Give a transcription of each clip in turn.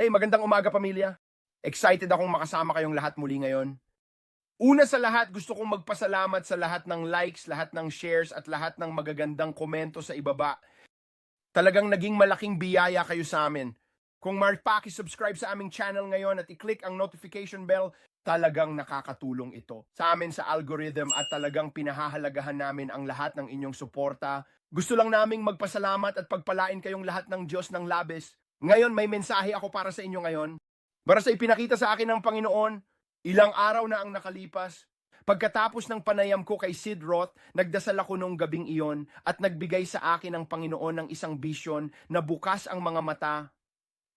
Hey, magandang umaga pamilya. Excited akong makasama kayong lahat muli ngayon. Una sa lahat, gusto kong magpasalamat sa lahat ng likes, lahat ng shares, at lahat ng magagandang komento sa ibaba. Talagang naging malaking biyaya kayo sa amin. Kung subscribe sa aming channel ngayon at i-click ang notification bell, talagang nakakatulong ito sa amin sa algorithm at talagang pinahahalagahan namin ang lahat ng inyong suporta. Gusto lang naming magpasalamat at pagpalain kayong lahat ng Diyos ng labis. Ngayon may mensahe ako para sa inyo ngayon. Para sa ipinakita sa akin ng Panginoon, ilang araw na ang nakalipas. Pagkatapos ng panayam ko kay Sid Roth, nagdasal ako nung gabing iyon at nagbigay sa akin ng Panginoon ng isang bisyon na bukas ang mga mata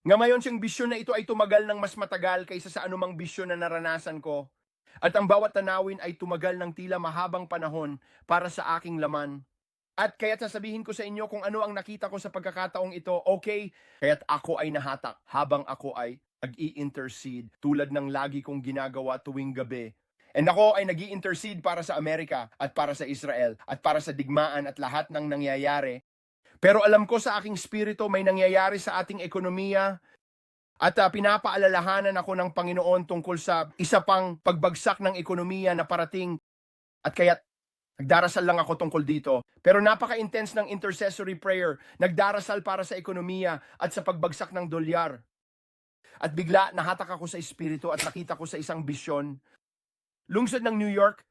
nga ngayon siyang bisyon na ito ay tumagal ng mas matagal kaysa sa anumang bisyon na naranasan ko. At ang bawat tanawin ay tumagal ng tila mahabang panahon para sa aking laman. At kaya't sasabihin ko sa inyo kung ano ang nakita ko sa pagkakataong ito, okay, kaya't ako ay nahatak habang ako ay nag-i-intercede tulad ng lagi kong ginagawa tuwing gabi. And ako ay nag intercede para sa Amerika at para sa Israel at para sa digmaan at lahat ng nangyayari. Pero alam ko sa aking spirito may nangyayari sa ating ekonomiya at uh, pinapaalalahanan ako ng Panginoon tungkol sa isa pang pagbagsak ng ekonomiya na parating. At kaya nagdarasal lang ako tungkol dito. Pero napaka-intense ng intercessory prayer. Nagdarasal para sa ekonomiya at sa pagbagsak ng dolyar. At bigla nahatak ako sa espiritu at nakita ko sa isang bisyon. Lungsod ng New York,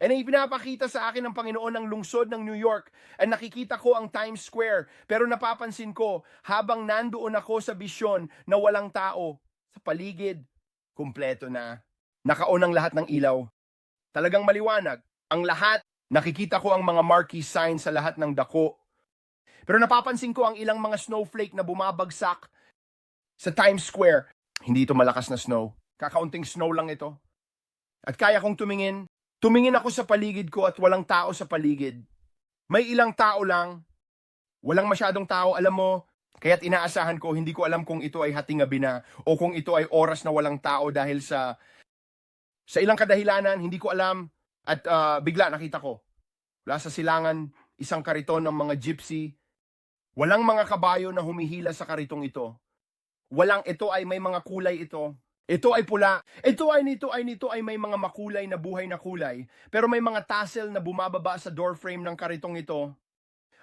And ang ipinapakita sa akin ng Panginoon ng lungsod ng New York, at nakikita ko ang Times Square, pero napapansin ko, habang nandoon ako sa bisyon na walang tao, sa paligid, kumpleto na. Nakaon ang lahat ng ilaw. Talagang maliwanag. Ang lahat, nakikita ko ang mga marquee signs sa lahat ng dako. Pero napapansin ko ang ilang mga snowflake na bumabagsak sa Times Square. Hindi ito malakas na snow. Kakaunting snow lang ito. At kaya kong tumingin Tumingin ako sa paligid ko at walang tao sa paligid. May ilang tao lang. Walang masyadong tao, alam mo, kaya't inaasahan ko, hindi ko alam kung ito ay hating gabi na o kung ito ay oras na walang tao dahil sa sa ilang kadahilanan, hindi ko alam at uh, bigla nakita ko. Wala sa silangan, isang kariton ng mga gypsy. Walang mga kabayo na humihila sa karitong ito. Walang ito ay may mga kulay ito. Ito ay pula. Ito ay nito ay nito ay may mga makulay na buhay na kulay. Pero may mga tassel na bumababa sa door frame ng karitong ito.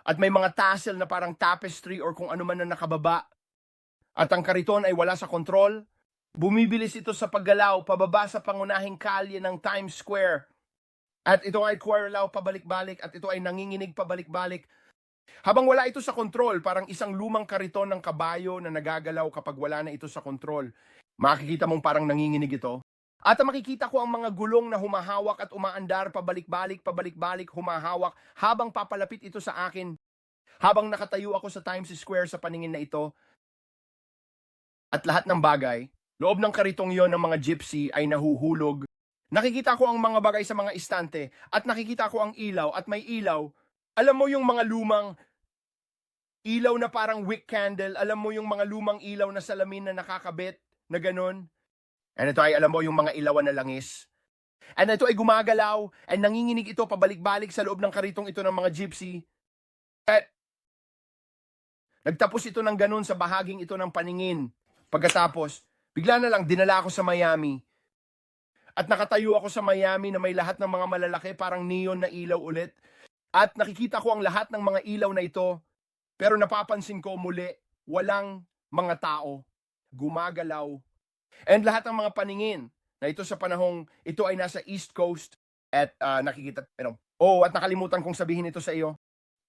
At may mga tassel na parang tapestry or kung ano man na nakababa. At ang kariton ay wala sa kontrol. Bumibilis ito sa paggalaw pababa sa pangunahing kalye ng Times Square. At ito ay kuwarlaw pabalik-balik at ito ay nanginginig pabalik-balik. Habang wala ito sa kontrol, parang isang lumang kariton ng kabayo na nagagalaw kapag wala na ito sa kontrol. Makikita mong parang nanginginig ito. At makikita ko ang mga gulong na humahawak at umaandar pabalik-balik, pabalik-balik, humahawak habang papalapit ito sa akin. Habang nakatayo ako sa Times Square sa paningin na ito. At lahat ng bagay, loob ng karitong yon ng mga gypsy ay nahuhulog. Nakikita ko ang mga bagay sa mga istante at nakikita ko ang ilaw at may ilaw. Alam mo yung mga lumang ilaw na parang wick candle, alam mo yung mga lumang ilaw na salamin na nakakabit na ganun. And ito ay alam mo yung mga ilawan na langis. And ito ay gumagalaw and nanginginig ito pabalik-balik sa loob ng karitong ito ng mga gypsy. At nagtapos ito ng ganun sa bahaging ito ng paningin. Pagkatapos, bigla na lang dinala ako sa Miami. At nakatayo ako sa Miami na may lahat ng mga malalaki parang neon na ilaw ulit. At nakikita ko ang lahat ng mga ilaw na ito. Pero napapansin ko muli, walang mga tao gumagalaw. And lahat ng mga paningin na ito sa panahong ito ay nasa East Coast at uh, nakikita, know, oh, at nakalimutan kong sabihin ito sa iyo.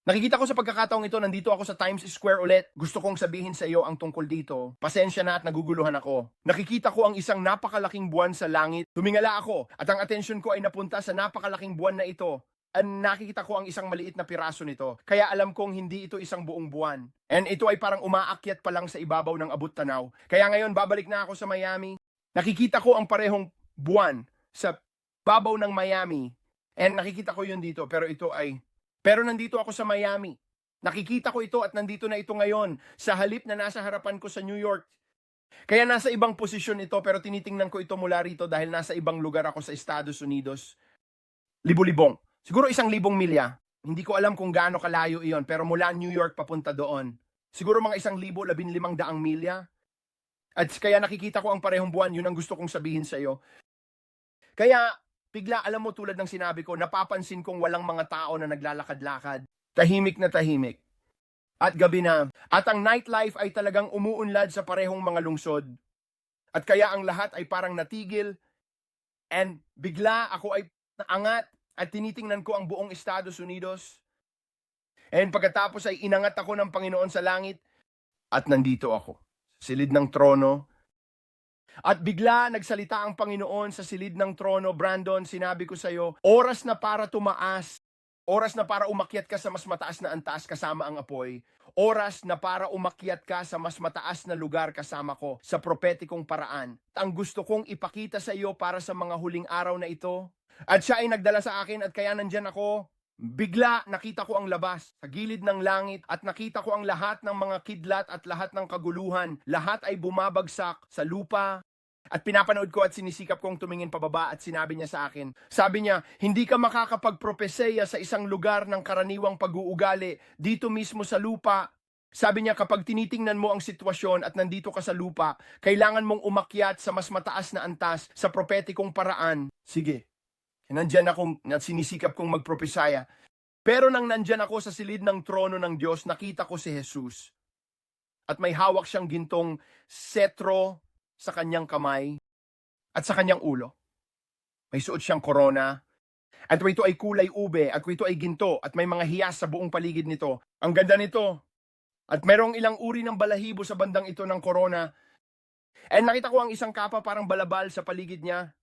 Nakikita ko sa pagkakataong ito, nandito ako sa Times Square ulit. Gusto kong sabihin sa iyo ang tungkol dito. Pasensya na at naguguluhan ako. Nakikita ko ang isang napakalaking buwan sa langit. Tumingala ako at ang atensyon ko ay napunta sa napakalaking buwan na ito and nakikita ko ang isang maliit na piraso nito. Kaya alam kong hindi ito isang buong buwan. And ito ay parang umaakyat pa lang sa ibabaw ng abot tanaw. Kaya ngayon babalik na ako sa Miami. Nakikita ko ang parehong buwan sa babaw ng Miami. And nakikita ko yun dito. Pero ito ay... Pero nandito ako sa Miami. Nakikita ko ito at nandito na ito ngayon sa halip na nasa harapan ko sa New York. Kaya nasa ibang posisyon ito pero tinitingnan ko ito mula rito dahil nasa ibang lugar ako sa Estados Unidos. Libo-libong. Siguro isang libong milya. Hindi ko alam kung gaano kalayo iyon, pero mula New York papunta doon. Siguro mga isang libo, labin limang daang milya. At kaya nakikita ko ang parehong buwan, yun ang gusto kong sabihin sa iyo. Kaya, bigla, alam mo tulad ng sinabi ko, napapansin kong walang mga tao na naglalakad-lakad. Tahimik na tahimik. At gabi na. At ang nightlife ay talagang umuunlad sa parehong mga lungsod. At kaya ang lahat ay parang natigil. And bigla ako ay naangat at tinitingnan ko ang buong Estados Unidos. And pagkatapos ay inangat ako ng Panginoon sa langit at nandito ako. Silid ng trono. At bigla nagsalita ang Panginoon sa silid ng trono, Brandon, sinabi ko sa iyo, oras na para tumaas, oras na para umakyat ka sa mas mataas na antas kasama ang apoy, oras na para umakyat ka sa mas mataas na lugar kasama ko sa propetikong paraan. Ang gusto kong ipakita sa iyo para sa mga huling araw na ito. At siya ay nagdala sa akin at kaya nandyan ako. Bigla nakita ko ang labas sa gilid ng langit at nakita ko ang lahat ng mga kidlat at lahat ng kaguluhan. Lahat ay bumabagsak sa lupa. At pinapanood ko at sinisikap kong tumingin pababa at sinabi niya sa akin. Sabi niya, hindi ka makakapagpropeseya sa isang lugar ng karaniwang pag-uugali dito mismo sa lupa. Sabi niya, kapag tinitingnan mo ang sitwasyon at nandito ka sa lupa, kailangan mong umakyat sa mas mataas na antas sa propetikong paraan. Sige, nandyan akong na sinisikap kong magpropesaya. Pero nang nandyan ako sa silid ng trono ng Diyos, nakita ko si Jesus. At may hawak siyang gintong setro sa kanyang kamay at sa kanyang ulo. May suot siyang korona. At ito ay kulay ube at ito ay ginto at may mga hiyas sa buong paligid nito. Ang ganda nito. At merong ilang uri ng balahibo sa bandang ito ng korona. And nakita ko ang isang kapa parang balabal sa paligid niya.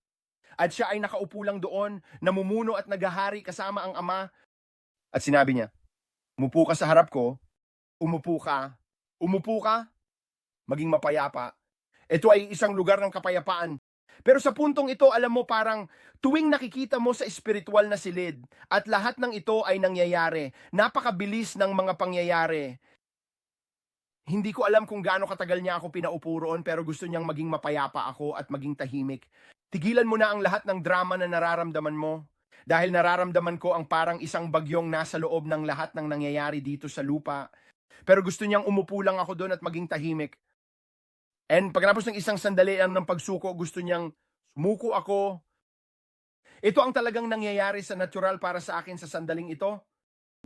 At siya ay nakaupo lang doon, namumuno at naghahari kasama ang ama. At sinabi niya, Umupo ka sa harap ko, umupo ka, umupo ka, maging mapayapa. Ito ay isang lugar ng kapayapaan. Pero sa puntong ito, alam mo parang tuwing nakikita mo sa espiritual na silid at lahat ng ito ay nangyayari, napakabilis ng mga pangyayari. Hindi ko alam kung gaano katagal niya ako pinaupo roon pero gusto niyang maging mapayapa ako at maging tahimik. Tigilan mo na ang lahat ng drama na nararamdaman mo. Dahil nararamdaman ko ang parang isang bagyong nasa loob ng lahat ng nangyayari dito sa lupa. Pero gusto niyang umupo lang ako doon at maging tahimik. And pagkatapos ng isang sandali ng pagsuko, gusto niyang sumuko ako. Ito ang talagang nangyayari sa natural para sa akin sa sandaling ito.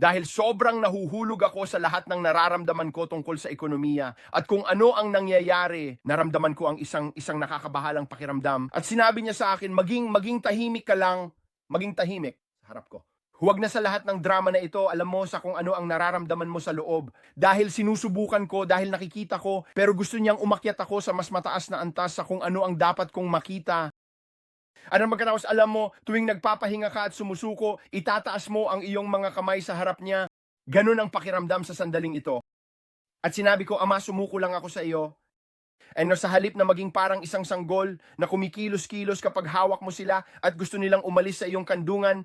Dahil sobrang nahuhulog ako sa lahat ng nararamdaman ko tungkol sa ekonomiya at kung ano ang nangyayari, naramdaman ko ang isang isang nakakabahalang pakiramdam. At sinabi niya sa akin, maging maging tahimik ka lang, maging tahimik sa harap ko. Huwag na sa lahat ng drama na ito, alam mo sa kung ano ang nararamdaman mo sa loob. Dahil sinusubukan ko, dahil nakikita ko, pero gusto niyang umakyat ako sa mas mataas na antas sa kung ano ang dapat kong makita. Ano magkatapos alam mo, tuwing nagpapahinga ka at sumusuko, itataas mo ang iyong mga kamay sa harap niya. Ganun ang pakiramdam sa sandaling ito. At sinabi ko, Ama, sumuko lang ako sa iyo. And no, sa halip na maging parang isang sanggol na kumikilos-kilos kapag hawak mo sila at gusto nilang umalis sa iyong kandungan,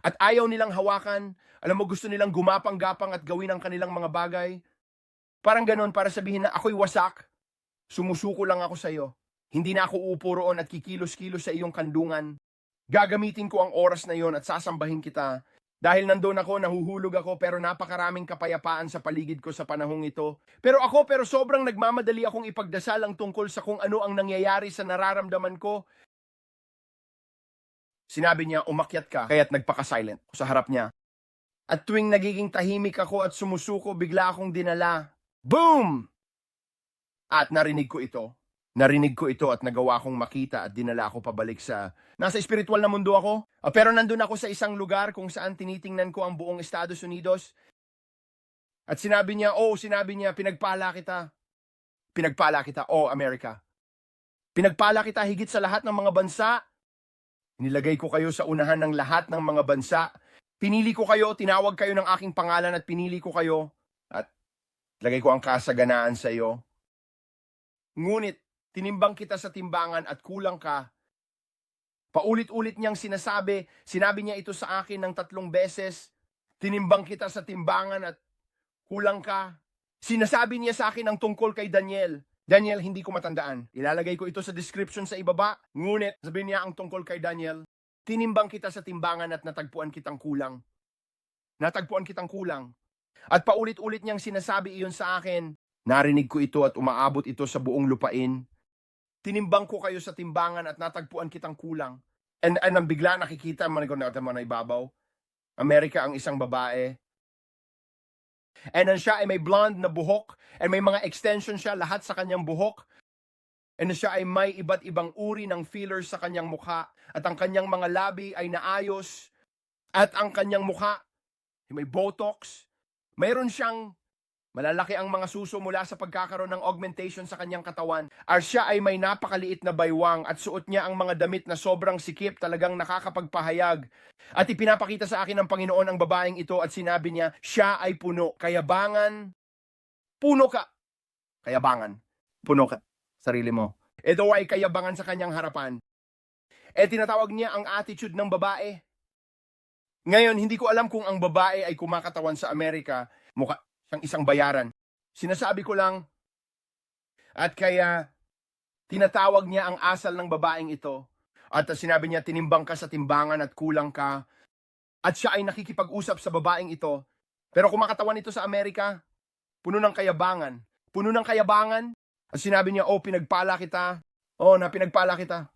at ayaw nilang hawakan, alam mo gusto nilang gumapang-gapang at gawin ang kanilang mga bagay. Parang ganon para sabihin na ako'y wasak, sumusuko lang ako sa iyo. Hindi na ako uupo roon at kikilos-kilos sa iyong kandungan. Gagamitin ko ang oras na yon at sasambahin kita. Dahil nandoon ako, nahuhulog ako, pero napakaraming kapayapaan sa paligid ko sa panahong ito. Pero ako, pero sobrang nagmamadali akong ipagdasal ang tungkol sa kung ano ang nangyayari sa nararamdaman ko. Sinabi niya, umakyat ka, kaya't nagpaka-silent ako sa harap niya. At tuwing nagiging tahimik ako at sumusuko, bigla akong dinala. Boom! At narinig ko ito. Narinig ko ito at nagawa kong makita at dinala ako pabalik sa... Nasa espiritual na mundo ako. Ah, pero nandun ako sa isang lugar kung saan tinitingnan ko ang buong Estados Unidos. At sinabi niya, oh, sinabi niya, pinagpala kita. Pinagpala kita, oh, America. Pinagpala kita higit sa lahat ng mga bansa. Nilagay ko kayo sa unahan ng lahat ng mga bansa. Pinili ko kayo, tinawag kayo ng aking pangalan at pinili ko kayo. At lagay ko ang kasaganaan sa iyo. Ngunit, tinimbang kita sa timbangan at kulang ka. Paulit-ulit niyang sinasabi, sinabi niya ito sa akin ng tatlong beses, tinimbang kita sa timbangan at kulang ka. Sinasabi niya sa akin ang tungkol kay Daniel. Daniel, hindi ko matandaan. Ilalagay ko ito sa description sa ibaba. Ngunit, sabi niya ang tungkol kay Daniel, tinimbang kita sa timbangan at natagpuan kitang kulang. Natagpuan kitang kulang. At paulit-ulit niyang sinasabi iyon sa akin Narinig ko ito at umaabot ito sa buong lupain. Tinimbang ko kayo sa timbangan at natagpuan kitang kulang. And, and ang bigla nakikita, man ko na na ibabaw. Amerika ang isang babae. And ang siya ay may blonde na buhok and may mga extension siya lahat sa kanyang buhok. And siya ay may iba't ibang uri ng fillers sa kanyang mukha at ang kanyang mga labi ay naayos at ang kanyang mukha ay may botox. Mayroon siyang malalaki ang mga suso mula sa pagkakaroon ng augmentation sa kanyang katawan. At siya ay may napakaliit na baywang at suot niya ang mga damit na sobrang sikip talagang nakakapagpahayag. At ipinapakita sa akin ng Panginoon ang babaeng ito at sinabi niya, siya ay puno. Kayabangan, puno ka. Kayabangan, puno ka. Sarili mo. Ito ay kayabangan sa kanyang harapan. Eh tinatawag niya ang attitude ng babae. Ngayon, hindi ko alam kung ang babae ay kumakatawan sa Amerika. Mukha siyang isang bayaran. Sinasabi ko lang, at kaya tinatawag niya ang asal ng babaeng ito. At sinabi niya, tinimbang ka sa timbangan at kulang ka. At siya ay nakikipag-usap sa babaeng ito. Pero kumakatawan ito sa Amerika, puno ng kayabangan. Puno ng kayabangan. At sinabi niya, oh, pinagpala kita. Oh, na pinagpala kita.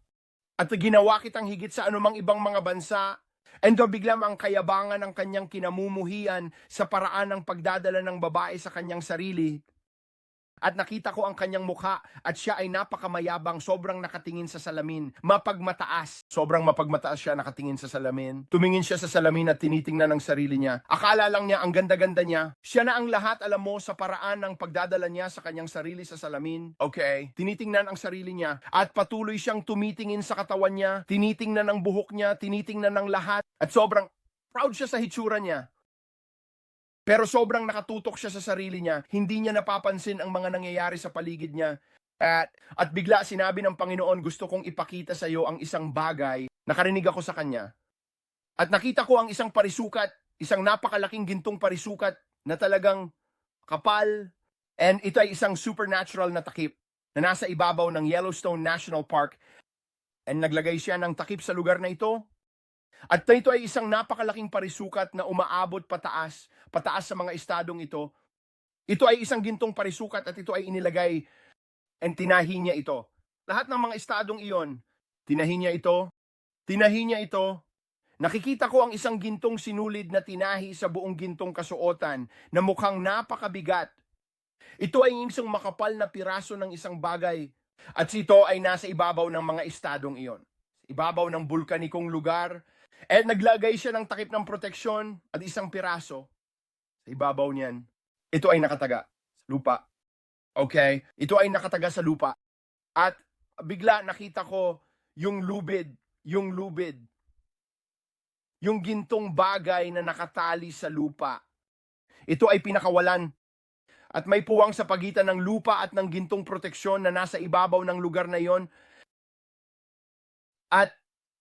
At ginawa kitang higit sa anumang ibang mga bansa. And do biglang ang kayabangan ng kanyang kinamumuhian sa paraan ng pagdadala ng babae sa kanyang sarili. At nakita ko ang kanyang mukha at siya ay napakamayabang, sobrang nakatingin sa salamin. Mapagmataas. Sobrang mapagmataas siya nakatingin sa salamin. Tumingin siya sa salamin at tinitingnan ang sarili niya. Akala lang niya ang ganda-ganda niya. Siya na ang lahat, alam mo, sa paraan ng pagdadala niya sa kanyang sarili sa salamin. Okay. Tinitingnan ang sarili niya at patuloy siyang tumitingin sa katawan niya. Tinitingnan ang buhok niya, tinitingnan ng lahat. At sobrang proud siya sa hitsura niya. Pero sobrang nakatutok siya sa sarili niya. Hindi niya napapansin ang mga nangyayari sa paligid niya. At, at bigla sinabi ng Panginoon, gusto kong ipakita sa iyo ang isang bagay. Nakarinig ako sa kanya. At nakita ko ang isang parisukat, isang napakalaking gintong parisukat na talagang kapal. And ito ay isang supernatural na takip na nasa ibabaw ng Yellowstone National Park. And naglagay siya ng takip sa lugar na ito at ito ay isang napakalaking parisukat na umaabot pataas, pataas sa mga estadong ito. Ito ay isang gintong parisukat at ito ay inilagay and tinahi niya ito. Lahat ng mga estadong iyon, tinahi niya ito, tinahi niya ito. Nakikita ko ang isang gintong sinulid na tinahi sa buong gintong kasuotan na mukhang napakabigat. Ito ay isang makapal na piraso ng isang bagay at ito ay nasa ibabaw ng mga estadong iyon. Ibabaw ng bulkanikong lugar at naglagay siya ng takip ng proteksyon at isang piraso sa ibabaw niyan. Ito ay nakataga sa lupa. Okay? Ito ay nakataga sa lupa. At bigla nakita ko yung lubid, yung lubid. Yung gintong bagay na nakatali sa lupa. Ito ay pinakawalan. At may puwang sa pagitan ng lupa at ng gintong proteksyon na nasa ibabaw ng lugar na yon. At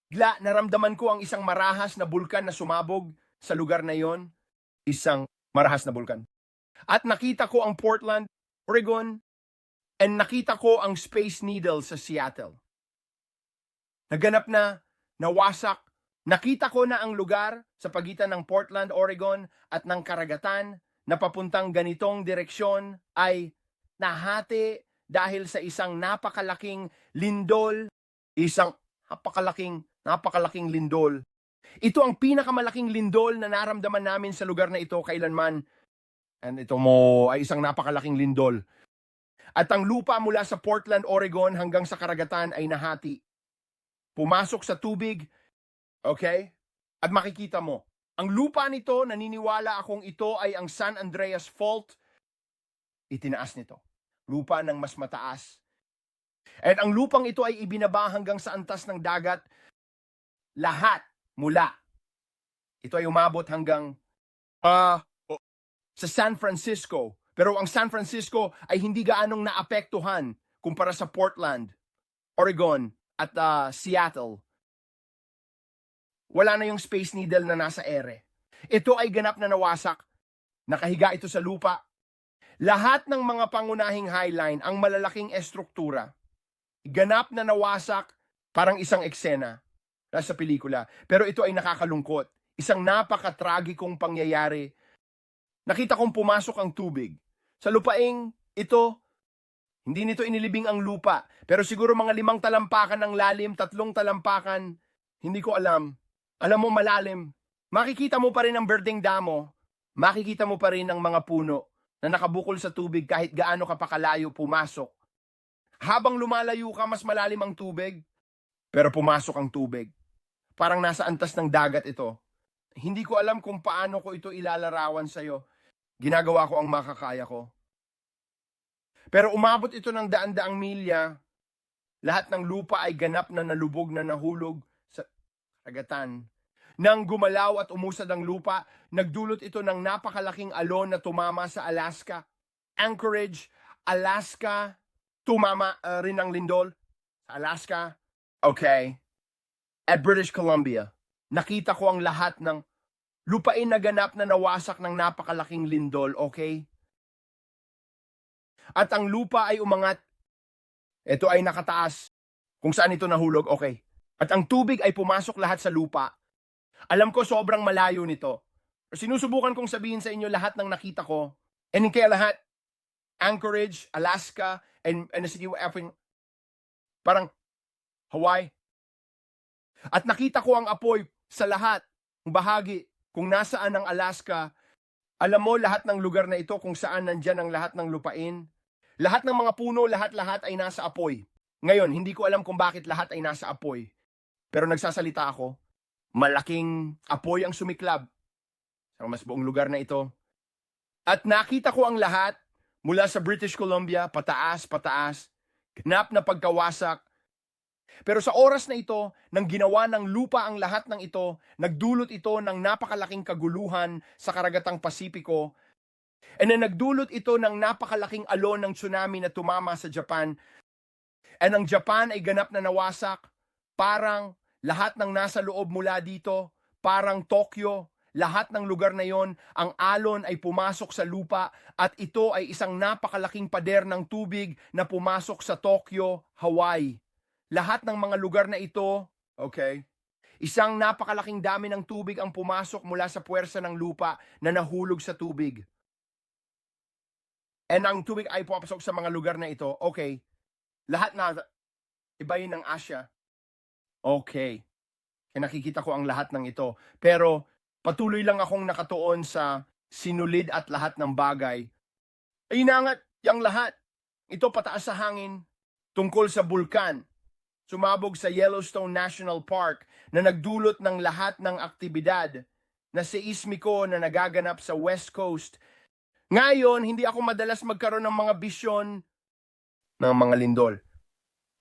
Bigla, naramdaman ko ang isang marahas na bulkan na sumabog sa lugar na yon. Isang marahas na bulkan. At nakita ko ang Portland, Oregon, and nakita ko ang Space Needle sa Seattle. Naganap na, nawasak, nakita ko na ang lugar sa pagitan ng Portland, Oregon at ng karagatan na papuntang ganitong direksyon ay nahati dahil sa isang napakalaking lindol, isang napakalaking Napakalaking lindol. Ito ang pinakamalaking lindol na naramdaman namin sa lugar na ito kailanman. And ito mo ay isang napakalaking lindol. At ang lupa mula sa Portland, Oregon hanggang sa karagatan ay nahati. Pumasok sa tubig, okay? At makikita mo, ang lupa nito, naniniwala akong ito ay ang San Andreas Fault. Itinaas nito. Lupa ng mas mataas. At ang lupang ito ay ibinaba hanggang sa antas ng dagat lahat mula. Ito ay umabot hanggang uh, sa San Francisco. Pero ang San Francisco ay hindi gaanong naapektuhan kumpara sa Portland, Oregon, at uh, Seattle. Wala na yung Space Needle na nasa ere. Ito ay ganap na nawasak. Nakahiga ito sa lupa. Lahat ng mga pangunahing highline, ang malalaking estruktura, ganap na nawasak parang isang eksena nasa pelikula. Pero ito ay nakakalungkot. Isang napaka-tragikong pangyayari. Nakita kong pumasok ang tubig sa lupaing ito, hindi nito inilibing ang lupa. Pero siguro mga limang talampakan ng lalim, tatlong talampakan, hindi ko alam. Alam mo malalim. Makikita mo pa rin ang birding damo. Makikita mo pa rin ang mga puno na nakabukol sa tubig kahit gaano ka pa kalayo pumasok. Habang lumalayo ka, mas malalim ang tubig. Pero pumasok ang tubig. Parang nasa antas ng dagat ito. Hindi ko alam kung paano ko ito ilalarawan sa'yo. Ginagawa ko ang makakaya ko. Pero umabot ito ng daan-daang milya. Lahat ng lupa ay ganap na nalubog na nahulog sa agatan. Nang gumalaw at umusad ang lupa, nagdulot ito ng napakalaking alon na tumama sa Alaska. Anchorage, Alaska, tumama uh, rin ang lindol Alaska. Okay. At British Columbia, nakita ko ang lahat ng lupain na ganap na nawasak ng napakalaking lindol, okay? At ang lupa ay umangat. Ito ay nakataas. Kung saan ito nahulog, okay. At ang tubig ay pumasok lahat sa lupa. Alam ko sobrang malayo nito. Sinusubukan kong sabihin sa inyo lahat ng nakita ko. And kaya lahat, Anchorage, Alaska, and, and the city of parang Hawaii. At nakita ko ang apoy sa lahat ng bahagi kung nasaan ang Alaska. Alam mo lahat ng lugar na ito kung saan nandyan ang lahat ng lupain. Lahat ng mga puno, lahat-lahat ay nasa apoy. Ngayon, hindi ko alam kung bakit lahat ay nasa apoy. Pero nagsasalita ako, malaking apoy ang sumiklab sa mas buong lugar na ito. At nakita ko ang lahat mula sa British Columbia, pataas, pataas, ganap na pagkawasak. Pero sa oras na ito, nang ginawa ng lupa ang lahat ng ito, nagdulot ito ng napakalaking kaguluhan sa karagatang Pasipiko. And then nagdulot ito ng napakalaking alon ng tsunami na tumama sa Japan. And ang Japan ay ganap na nawasak. Parang lahat ng nasa loob mula dito, parang Tokyo, lahat ng lugar na yon, ang alon ay pumasok sa lupa at ito ay isang napakalaking pader ng tubig na pumasok sa Tokyo, Hawaii. Lahat ng mga lugar na ito, okay, isang napakalaking dami ng tubig ang pumasok mula sa puwersa ng lupa na nahulog sa tubig. And ang tubig ay pumapasok sa mga lugar na ito, okay, lahat na, iba yun ng Asia, Okay. Kaya nakikita ko ang lahat ng ito. Pero patuloy lang akong nakatuon sa sinulid at lahat ng bagay. Ay inangat yung lahat. Ito pataas sa hangin tungkol sa bulkan. Sumabog sa Yellowstone National Park na nagdulot ng lahat ng aktibidad na seismiko na nagaganap sa West Coast. Ngayon, hindi ako madalas magkaroon ng mga bisyon ng mga lindol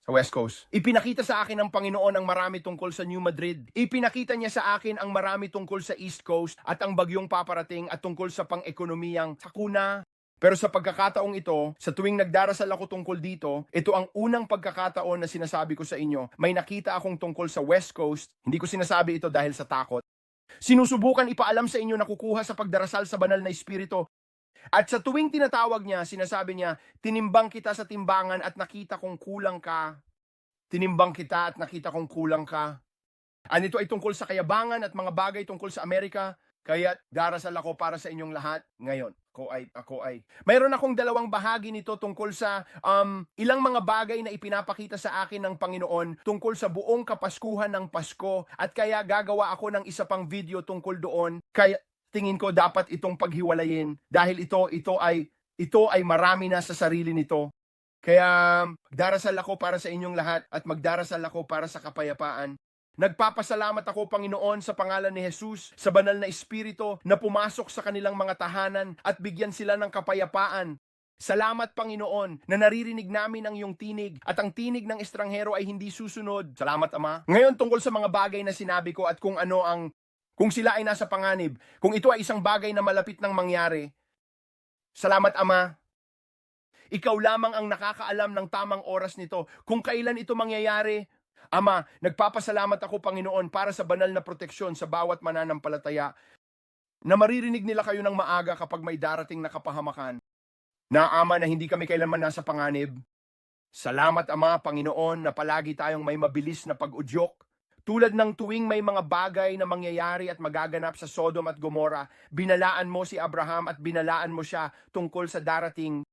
sa West Coast. Ipinakita sa akin ng Panginoon ang marami tungkol sa New Madrid. Ipinakita niya sa akin ang marami tungkol sa East Coast at ang bagyong paparating at tungkol sa pang-ekonomiyang sakuna. Pero sa pagkakataong ito, sa tuwing nagdarasal ako tungkol dito, ito ang unang pagkakataon na sinasabi ko sa inyo. May nakita akong tungkol sa West Coast. Hindi ko sinasabi ito dahil sa takot. Sinusubukan ipaalam sa inyo na kukuha sa pagdarasal sa banal na espiritu at sa tuwing tinatawag niya, sinasabi niya, tinimbang kita sa timbangan at nakita kong kulang ka. Tinimbang kita at nakita kong kulang ka. Anito ay tungkol sa kayabangan at mga bagay tungkol sa Amerika. Kaya darasal ako para sa inyong lahat ngayon. Ako ay, ako ay. Mayroon akong dalawang bahagi nito tungkol sa um, ilang mga bagay na ipinapakita sa akin ng Panginoon tungkol sa buong kapaskuhan ng Pasko. At kaya gagawa ako ng isa pang video tungkol doon. Kaya tingin ko dapat itong paghiwalayin dahil ito ito ay ito ay marami na sa sarili nito. Kaya darasal ako para sa inyong lahat at magdarasal ako para sa kapayapaan. Nagpapasalamat ako, Panginoon, sa pangalan ni Jesus, sa banal na espiritu na pumasok sa kanilang mga tahanan at bigyan sila ng kapayapaan. Salamat, Panginoon, na naririnig namin ang iyong tinig at ang tinig ng estranghero ay hindi susunod. Salamat, Ama. Ngayon, tungkol sa mga bagay na sinabi ko at kung ano ang kung sila ay nasa panganib, kung ito ay isang bagay na malapit ng mangyari, salamat Ama. Ikaw lamang ang nakakaalam ng tamang oras nito. Kung kailan ito mangyayari, Ama, nagpapasalamat ako Panginoon para sa banal na proteksyon sa bawat mananampalataya na maririnig nila kayo ng maaga kapag may darating na kapahamakan. Na Ama na hindi kami kailanman nasa panganib. Salamat Ama, Panginoon, na palagi tayong may mabilis na pag-udyok tulad ng tuwing may mga bagay na mangyayari at magaganap sa Sodom at Gomora, binalaan mo si Abraham at binalaan mo siya tungkol sa darating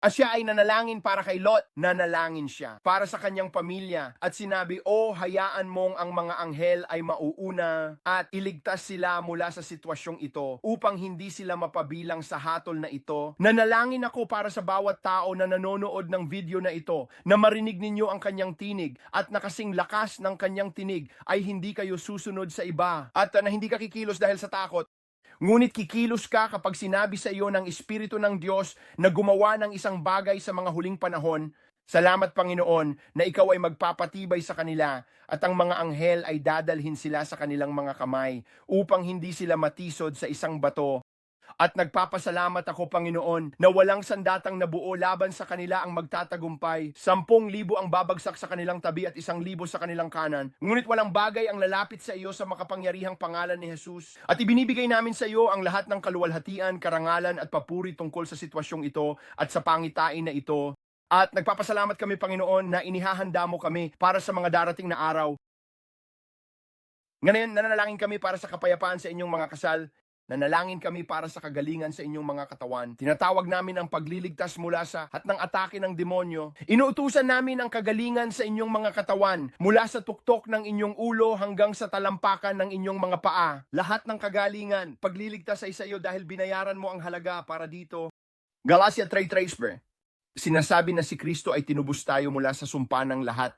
At siya ay nanalangin para kay Lot. Nanalangin siya para sa kanyang pamilya. At sinabi, O hayaan mong ang mga anghel ay mauuna at iligtas sila mula sa sitwasyong ito upang hindi sila mapabilang sa hatol na ito. Nanalangin ako para sa bawat tao na nanonood ng video na ito na marinig ninyo ang kanyang tinig at nakasing lakas ng kanyang tinig ay hindi kayo susunod sa iba at na hindi ka kikilos dahil sa takot Ngunit kikilos ka kapag sinabi sa iyo ng Espiritu ng Diyos na gumawa ng isang bagay sa mga huling panahon. Salamat Panginoon na ikaw ay magpapatibay sa kanila at ang mga anghel ay dadalhin sila sa kanilang mga kamay upang hindi sila matisod sa isang bato. At nagpapasalamat ako, Panginoon, na walang sandatang nabuo laban sa kanila ang magtatagumpay. Sampung libo ang babagsak sa kanilang tabi at isang libo sa kanilang kanan. Ngunit walang bagay ang lalapit sa iyo sa makapangyarihang pangalan ni Jesus. At ibinibigay namin sa iyo ang lahat ng kaluwalhatian, karangalan at papuri tungkol sa sitwasyong ito at sa pangitain na ito. At nagpapasalamat kami, Panginoon, na inihahanda mo kami para sa mga darating na araw. Ngayon, nanalangin kami para sa kapayapaan sa inyong mga kasal. Nanalangin kami para sa kagalingan sa inyong mga katawan. Tinatawag namin ang pagliligtas mula sa hat ng atake ng demonyo. Inuutusan namin ang kagalingan sa inyong mga katawan mula sa tuktok ng inyong ulo hanggang sa talampakan ng inyong mga paa. Lahat ng kagalingan, pagliligtas ay sa iyo dahil binayaran mo ang halaga para dito. Galatia 3.3 Sinasabi na si Kristo ay tinubos tayo mula sa sumpa ng lahat.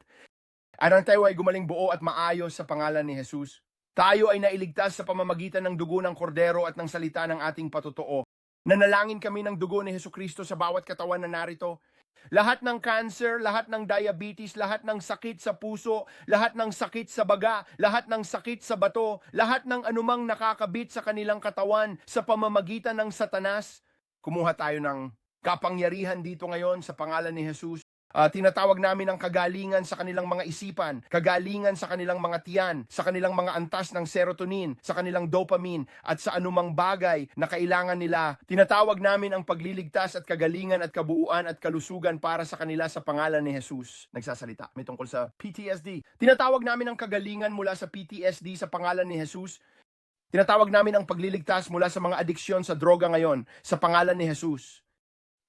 Arang tayo ay gumaling buo at maayos sa pangalan ni Jesus. Tayo ay nailigtas sa pamamagitan ng dugo ng kordero at ng salita ng ating patotoo. Nanalangin kami ng dugo ni Heso Kristo sa bawat katawan na narito. Lahat ng cancer, lahat ng diabetes, lahat ng sakit sa puso, lahat ng sakit sa baga, lahat ng sakit sa bato, lahat ng anumang nakakabit sa kanilang katawan sa pamamagitan ng satanas. Kumuha tayo ng kapangyarihan dito ngayon sa pangalan ni Jesus. Ah, tinatawag namin ang kagalingan sa kanilang mga isipan, kagalingan sa kanilang mga tiyan, sa kanilang mga antas ng serotonin, sa kanilang dopamine, at sa anumang bagay na kailangan nila. Tinatawag namin ang pagliligtas at kagalingan at kabuuan at kalusugan para sa kanila sa pangalan ni Jesus. Nagsasalita. May tungkol sa PTSD. Tinatawag namin ang kagalingan mula sa PTSD sa pangalan ni Jesus. Tinatawag namin ang pagliligtas mula sa mga adiksyon sa droga ngayon sa pangalan ni Jesus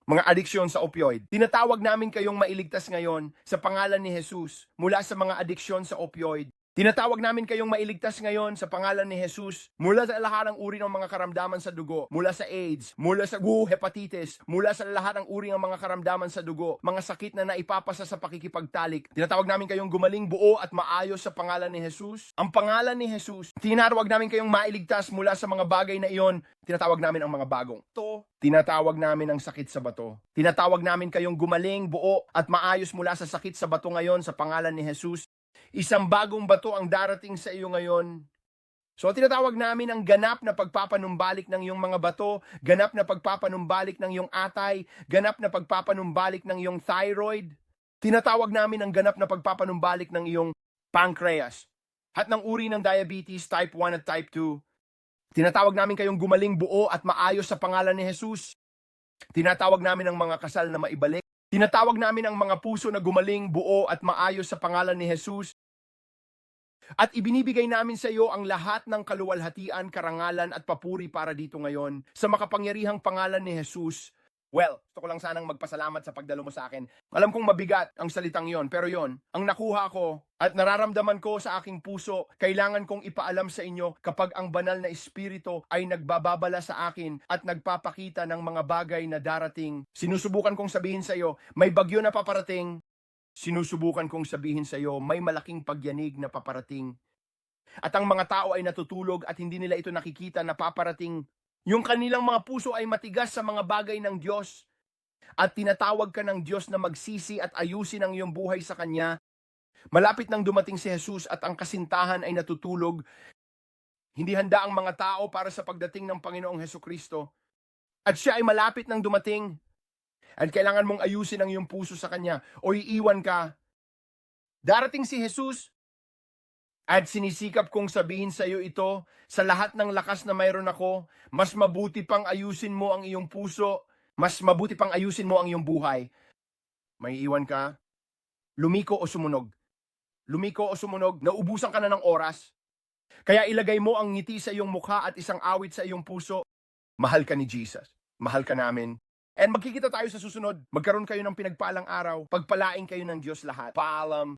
mga adiksyon sa opioid. Tinatawag namin kayong mailigtas ngayon sa pangalan ni Jesus mula sa mga adiksyon sa opioid. Tinatawag namin kayong mailigtas ngayon sa pangalan ni Jesus mula sa lahat ng uri ng mga karamdaman sa dugo, mula sa AIDS, mula sa WHO, hepatitis, mula sa lahat ng uri ng mga karamdaman sa dugo, mga sakit na naipapasa sa pakikipagtalik. Tinatawag namin kayong gumaling buo at maayos sa pangalan ni Jesus. Ang pangalan ni Jesus, tinatawag namin kayong mailigtas mula sa mga bagay na iyon. Tinatawag namin ang mga bagong. To, tinatawag namin ang sakit sa bato. Tinatawag namin kayong gumaling buo at maayos mula sa sakit sa bato ngayon sa pangalan ni Jesus. Isang bagong bato ang darating sa iyo ngayon. So tinatawag namin ang ganap na pagpapanumbalik ng iyong mga bato, ganap na pagpapanumbalik ng iyong atay, ganap na pagpapanumbalik ng iyong thyroid. Tinatawag namin ang ganap na pagpapanumbalik ng iyong pancreas. At ng uri ng diabetes type 1 at type 2. Tinatawag namin kayong gumaling buo at maayos sa pangalan ni Jesus. Tinatawag namin ang mga kasal na maibalik. Tinatawag namin ang mga puso na gumaling buo at maayos sa pangalan ni Jesus. At ibinibigay namin sa iyo ang lahat ng kaluwalhatian, karangalan at papuri para dito ngayon sa makapangyarihang pangalan ni Jesus. Well, gusto ko lang sanang magpasalamat sa pagdalo mo sa akin. Alam kong mabigat ang salitang yon, pero yon, ang nakuha ko at nararamdaman ko sa aking puso, kailangan kong ipaalam sa inyo kapag ang banal na espiritu ay nagbababala sa akin at nagpapakita ng mga bagay na darating. Sinusubukan kong sabihin sa iyo, may bagyo na paparating, Sinusubukan kong sabihin sa iyo, may malaking pagyanig na paparating. At ang mga tao ay natutulog at hindi nila ito nakikita na paparating. Yung kanilang mga puso ay matigas sa mga bagay ng Diyos. At tinatawag ka ng Diyos na magsisi at ayusin ang iyong buhay sa Kanya. Malapit nang dumating si Jesus at ang kasintahan ay natutulog. Hindi handa ang mga tao para sa pagdating ng Panginoong Heso Kristo. At siya ay malapit nang dumating at kailangan mong ayusin ang iyong puso sa Kanya o iiwan ka. Darating si Jesus at sinisikap kong sabihin sa iyo ito, sa lahat ng lakas na mayroon ako, mas mabuti pang ayusin mo ang iyong puso, mas mabuti pang ayusin mo ang iyong buhay. May iwan ka, lumiko o sumunog. Lumiko o sumunog, naubusan ka na ng oras. Kaya ilagay mo ang ngiti sa iyong mukha at isang awit sa iyong puso. Mahal ka ni Jesus. Mahal ka namin. And magkikita tayo sa susunod. Magkaroon kayo ng pinagpalang araw. Pagpalain kayo ng Diyos lahat. Paalam.